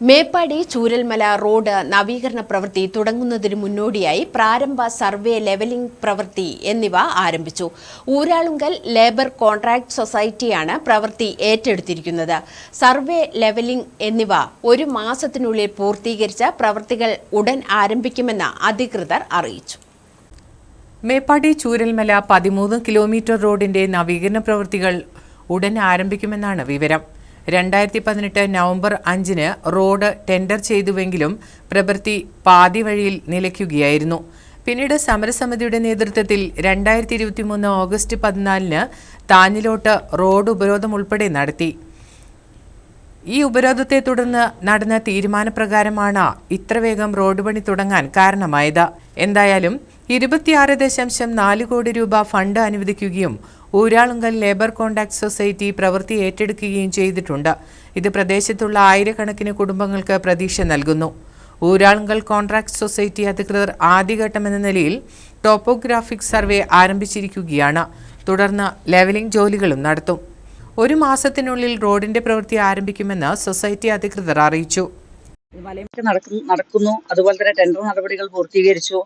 Meppadi Chooralmala road നവീകരണ പ്രവൃത്തി തുടങ്ങുന്നതിന് മുന്നോടിയായി പ്രാരംഭ സർവേ ലെവലിംഗ് പ്രവൃത്തി എന്നിവ ആരംഭിച്ചു. ഊരാളുങ്കൽ ലേബർ കോൺട്രാക്ട് സൊസൈറ്റിയാണ് പ്രവൃത്തി ഏറ്റെടുത്തിരിക്കുന്നത്. സർവേ ലെവലിംഗ് എന്നിവ ഒരു മാസത്തിനുള്ളിൽ പൂർത്തീകരിച്ച പ്രവൃത്തികൾ ഉടൻ ആരംഭിക്കുമെന്ന് അധികൃതർ അറിയിച്ചു. മേപ്പാടി ചൂരൽമല പതിമൂന്ന് കിലോമീറ്റർ റോഡിന്റെ നവീകരണ പ്രവൃത്തികൾ ഉടൻ ആരംഭിക്കുമെന്നാണ് വിവരം. രണ്ടായിരത്തി പതിനെട്ട് നവംബർ അഞ്ചിന് റോഡ് ടെൻഡർ ചെയ്തുവെങ്കിലും പ്രവൃത്തി പാതി വഴിയിൽ നിലയ്ക്കുകയായിരുന്നു. പിന്നീട് സമരസമിതിയുടെ നേതൃത്വത്തിൽ രണ്ടായിരത്തി ഇരുപത്തിമൂന്ന് ഓഗസ്റ്റ് പതിനാലിന് താഞ്ഞിലോട്ട് റോഡ് ഉപരോധം ഉൾപ്പെടെ നടത്തി. ഈ ഉപരോധത്തെ തുടർന്ന് നടന്ന തീരുമാനപ്രകാരമാണ് ഇത്ര വേഗം റോഡ് പണി തുടങ്ങാൻ കാരണമായത്. എന്തായാലും ഇരുപത്തിയാറ് ദശാംശം നാല് കോടി രൂപ ഫണ്ട് അനുവദിക്കുകയും ഊരാളുങ്കൽ ലേബർ കോൺടാക്ട് സൊസൈറ്റി പ്രവൃത്തി ഏറ്റെടുക്കുകയും ചെയ്തിട്ടുണ്ട്. ഇത് പ്രദേശത്തുള്ള ആയിരക്കണക്കിന് കുടുംബങ്ങൾക്ക് പ്രതീക്ഷ നൽകുന്നു. ഊരാളുങ്കൽ കോൺട്രാക്ട് സൊസൈറ്റി അധികൃതർ ആദ്യഘട്ടമെന്ന നിലയിൽ ടോപ്പോഗ്രാഫിക് സർവേ ആരംഭിച്ചിരിക്കുകയാണ്. തുടർന്ന് ലെവലിംഗ് ജോലികളും നടത്തും. ഒരു മാസത്തിനുള്ളിൽ റോഡിന്റെ പ്രവൃത്തി ആരംഭിക്കുമെന്ന് സൊസൈറ്റി അധികൃതർ അറിയിച്ചു. നടക്കുന്നു. അതുപോലെ തന്നെ ടെൻഡർ നടപടികൾ പൂർത്തീകരിച്ചു.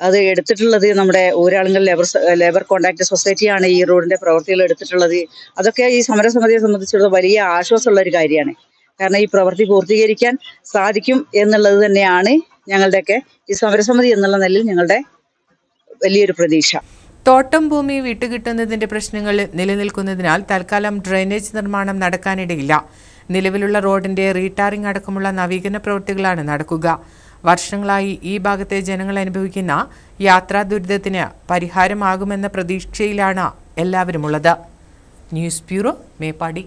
അത് എടുത്തിട്ടുള്ളത് നമ്മുടെ ഊരാളുങ്കൽ ലേബർ ലേബർ കോൺട്രാക്ട് സൊസൈറ്റിയാണ് ഈ റോഡിന്റെ പ്രവൃത്തികൾ എടുത്തിട്ടുള്ളത്. അതൊക്കെ ഈ സമരസമിതിയെ സംബന്ധിച്ചിടത്തോളം വലിയ ആശ്വാസമുള്ള ഒരു കാര്യമാണ്. കാരണം ഈ പ്രവൃത്തി പൂർത്തീകരിക്കാൻ സാധിക്കും എന്നുള്ളത് തന്നെയാണ് ഞങ്ങളുടെയൊക്കെ ഈ സമരസമിതി എന്നുള്ള നിലയിൽ ഞങ്ങളുടെ വലിയൊരു പ്രതീക്ഷ. തോട്ടം ഭൂമി വിട്ടുകിട്ടുന്നതിന്റെ പ്രശ്നങ്ങൾ നിലനിൽക്കുന്നതിനാൽ തൽക്കാലം ഡ്രെയിനേജ് നിർമ്മാണം നടക്കാനിടയില്ല. നിലവിലുള്ള റോഡിന്റെ റീടാറിംഗ് അടക്കമുള്ള നവീകരണ പ്രവൃത്തികളാണ് നടക്കുക. വർഷങ്ങളായി ഈ ഭാഗത്തെ ജനങ്ങൾ അനുഭവിക്കുന്ന യാത്രാ ദുരിതത്തിന് പരിഹാരമാകുമെന്ന പ്രതീക്ഷയിലാണ് എല്ലാവരുമുള്ളത്. News bureau Meppadi.